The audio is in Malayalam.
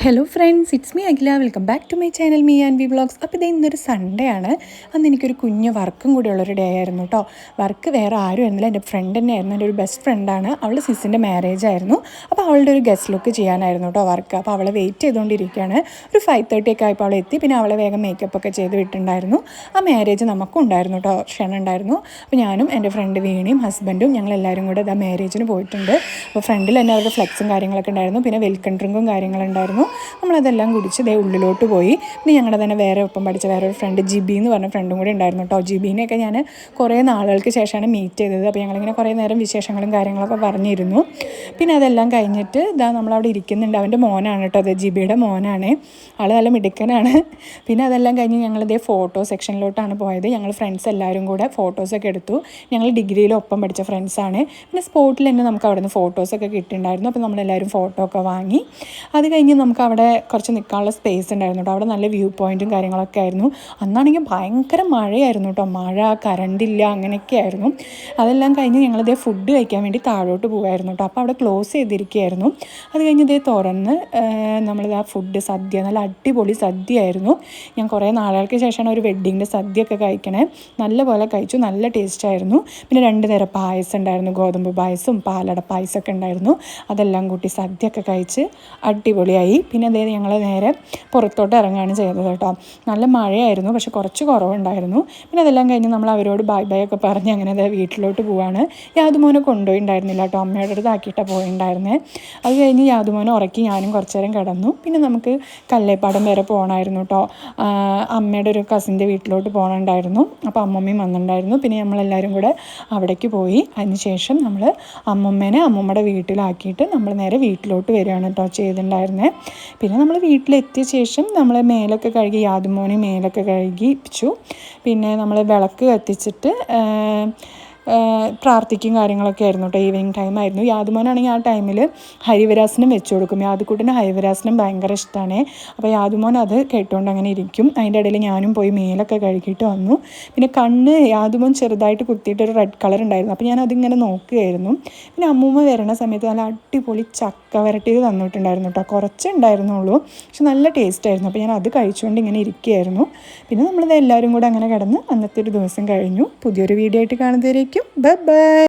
Hello friends it's me Akhila welcome back to my channel me and we vlogs അപ്പോൾ ഇതേ ഇന്നൊരു സൺഡേ ആണ്. അന്ന് എനിക്കൊരു കുഞ്ഞ് വർക്കും കൂടി ഉള്ളൊരു ഡേ ആയിരുന്നു കേട്ടോ വർക്ക് വേറെ ആരും ആയിരുന്നില്ല. എന്റെ ഫ്രണ്ട് തന്നെ ആയിരുന്നു എന്റെ ഒരു ബെസ്റ്റ് ഫ്രണ്ടാണ് അവൾ സിസിന്റെ മാരേജ് ആയിരുന്നു. അപ്പോൾ അവളുടെ ഒരു ഗസ്റ്റ് ലുക്ക് ചെയ്യാനായിരുന്നു കേട്ടോ വർക്ക് അപ്പോൾ അവളെ വെയിറ്റ് ചെയ്തുകൊണ്ടിരിക്കുകയാണ് ഒരു ഫൈവ് തേർട്ടി ഒക്കെ ആയപ്പോൾ അവൾ എത്തി. പിന്നെ അവളെ വേഗം മേക്കപ്പ് ഒക്കെ ചെയ്ത് വിട്ടുണ്ടായിരുന്നു ആ മാരേജ് നമുക്കും ഉണ്ടായിരുന്നു കേട്ടോ ക്ഷണം ഉണ്ടായിരുന്നു. അപ്പോൾ ഞാനും എന്റെ ഫ്രണ്ട് വീണിയും ഹസ്ബൻഡും ഞങ്ങൾ എല്ലാവരും കൂടെ ആ മാരേജിന് പോയിട്ടുണ്ട്. അപ്പോൾ ഫ്രണ്ടിൽ തന്നെ അവരുടെ ഫ്ലെക്സും കാര്യങ്ങളൊക്കെ ഉണ്ടായിരുന്നു. പിന്നെ വെൽക്കം ഡ്രിങ്കും കാര്യങ്ങളുണ്ടായിരുന്നു നമ്മളതെല്ലാം കുടിച്ച് ദേ ഉള്ളിലോട്ട് പോയി. പിന്നെ ഞങ്ങളുടെ തന്നെ വേറെ ഒപ്പം പഠിച്ച വേറെ ഒരു ഫ്രണ്ട് ജിബി എന്ന് പറഞ്ഞ ഫ്രണ്ടും കൂടി ഉണ്ടായിരുന്നു കേട്ടോ ജിബീനെയൊക്കെ ഞാൻ കുറേ നാളുകൾക്ക് ശേഷമാണ് മീറ്റ് ചെയ്തത്. അപ്പോൾ ഞങ്ങളിങ്ങനെ കുറേ നേരം വിശേഷങ്ങളും കാര്യങ്ങളൊക്കെ പറഞ്ഞിരുന്നു. പിന്നെ അതെല്ലാം കഴിഞ്ഞിട്ട് ഇതാ നമ്മളവിടെ ഇരിക്കുന്നുണ്ട്. അവന്റെ മോനാണ് കേട്ടോ അത് ജിബിയുടെ മോനാണ്. ആൾ നല്ല മിടുക്കനാണ്. പിന്നെ അതെല്ലാം കഴിഞ്ഞ് ഞങ്ങളിതേ ഫോട്ടോ സെക്ഷനിലോട്ടാണ് പോയത്. ഞങ്ങൾ ഫ്രണ്ട്സ് എല്ലാവരും കൂടെ ഫോട്ടോസൊക്കെ എടുത്തു. ഞങ്ങൾ ഡിഗ്രിയിൽ ഒപ്പം പഠിച്ച ഫ്രണ്ട്സാണ് പിന്നെ സ്പോട്ടിൽ തന്നെ നമുക്ക് അവിടെ നിന്ന് ഫോട്ടോസൊക്കെ കിട്ടിയിട്ടുണ്ടായിരുന്നു അപ്പോൾ നമ്മളെല്ലാവരും ഫോട്ടോ ഒക്കെ വാങ്ങി. അത് കഴിഞ്ഞ് നമുക്ക് അവിടെ കുറച്ച് നിൽക്കാനുള്ള സ്പേസ് ഉണ്ടായിരുന്നു കേട്ടോ അവിടെ നല്ല വ്യൂ പോയിന്റും കാര്യങ്ങളൊക്കെ ആയിരുന്നു. അന്നാണെങ്കിൽ ഭയങ്കര മഴയായിരുന്നു കേട്ടോ മഴ കറണ്ടില്ല അങ്ങനെയൊക്കെ ആയിരുന്നു. അതെല്ലാം കഴിഞ്ഞ് ഞങ്ങളിതേ ഫുഡ് കഴിക്കാൻ വേണ്ടി താഴോട്ട് പോകുമായിരുന്നു കേട്ടോ അപ്പോൾ അവിടെ ക്ലോസ് ചെയ്തിരിക്കുകയായിരുന്നു. അത് കഴിഞ്ഞ് ഇതേ തുറന്ന് നമ്മളിത് ആ ഫുഡ് സദ്യ നല്ല അടിപൊളി സദ്യയായിരുന്നു. ഞാൻ കുറേ നാളുകൾക്ക് ശേഷമാണ് ഒരു വെഡ്ഡിങ്ങിന്റെ സദ്യയൊക്കെ കഴിക്കണേ. നല്ല പോലെ കഴിച്ചു നല്ല ടേസ്റ്റ് ആയിരുന്നു. പിന്നെ രണ്ട് നേരം പായസം ഉണ്ടായിരുന്നു. ഗോതമ്പ് പായസവും പാലട പായസമൊക്കെ ഉണ്ടായിരുന്നു. അതെല്ലാം കൂട്ടി സദ്യയൊക്കെ കഴിച്ച് അടിപൊളിയായി. പിന്നെ അതേ ഞങ്ങൾ നേരെ പുറത്തോട്ട് ഇറങ്ങുകയാണ് ചെയ്തത് കേട്ടോ. നല്ല മഴയായിരുന്നു പക്ഷെ കുറച്ച് കുറവുണ്ടായിരുന്നു. പിന്നെ അതെല്ലാം കഴിഞ്ഞ് നമ്മൾ അവരോട് ബൈ ബൈ ഒക്കെ പറഞ്ഞ് അങ്ങനെ അതേ വീട്ടിലോട്ട് പോവാണ്. യാതുമോനെ കൊണ്ടുപോയിണ്ടായിരുന്നില്ല കേട്ടോ. അമ്മയുടെ അടുത്ത് ആക്കിയിട്ടാണ് പോയിണ്ടായിരുന്നേ. അത് കഴിഞ്ഞ് യാതുമോനെ ഉറക്കി ഞാനും കുറച്ച് നേരം കിടന്നു. പിന്നെ നമുക്ക് കല്ലേപ്പാടം വരെ പോകണമായിരുന്നു കേട്ടോ. അമ്മയുടെ ഒരു കസിന്റെ വീട്ടിലോട്ട് പോകണുണ്ടായിരുന്നു അപ്പോൾ അമ്മമ്മയും വന്നിട്ടുണ്ടായിരുന്നു. പിന്നെ നമ്മളെല്ലാവരും കൂടെ അവിടേക്ക് പോയി. അതിനുശേഷം നമ്മൾ അമ്മമ്മേനെ അമ്മമ്മയുടെ വീട്ടിലാക്കിയിട്ട് നമ്മൾ നേരെ വീട്ടിലോട്ട് വരികയാണ് കേട്ടോ ചെയ്തിട്ടുണ്ടായിരുന്നത് പിന്നെ നമ്മൾ വീട്ടിലെത്തിയ ശേഷം നമ്മൾ മേലൊക്കെ കഴുകി യാതുമോനെ മേലൊക്കെ കഴുകിപ്പിച്ചു. പിന്നെ നമ്മൾ വിളക്ക് കത്തിച്ചിട്ട് പ്രാർത്ഥിക്കും കാര്യങ്ങളൊക്കെ ആയിരുന്നു കേട്ടോ ഈവനിങ് ടൈം ആയിരുന്നു. യാതുമോനാണെങ്കിൽ ആ ടൈമിൽ ഹരിവരാസനം വെച്ചു കൊടുക്കും. യാതുക്കൂട്ടിന് ഹരിവരാസനം ഭയങ്കര ഇഷ്ടമാണ് അപ്പോൾ യാതുമോൻ അത് കേട്ടുകൊണ്ട് അങ്ങനെ ഇരിക്കും. അതിന്റെ ഇടയിൽ ഞാനും പോയി മേലൊക്കെ കഴുകിയിട്ട് വന്നു. പിന്നെ കണ്ണ് യാതുമോൻ ചെറുതായിട്ട് കുത്തിയിട്ട് ഒരു റെഡ് കളർ ഉണ്ടായിരുന്നു. അപ്പോൾ ഞാൻ അതിങ്ങനെ നോക്കുകയായിരുന്നു. പിന്നെ അമ്മൂമ്മ വരണ സമയത്ത് നല്ല അടിപൊളി ചക്ക വരട്ടിയത് തന്നിട്ടുണ്ടായിരുന്നു കേട്ടോ. കുറച്ചേ ഉണ്ടായിരുന്നുള്ളൂ പക്ഷെ നല്ല ടേസ്റ്റ് ആയിരുന്നു. അപ്പോൾ ഞാൻ അത് കഴിച്ചുകൊണ്ട് ഇങ്ങനെ ഇരിക്കുകയായിരുന്നു. പിന്നെ നമ്മളിത് എല്ലാവരും കൂടെ അങ്ങനെ കിടന്ന് അന്നത്തെ ഒരു ദിവസം കഴിഞ്ഞു. പുതിയൊരു വീഡിയോ ആയിട്ട് കാണുന്നതിലേക്ക് ബൈ.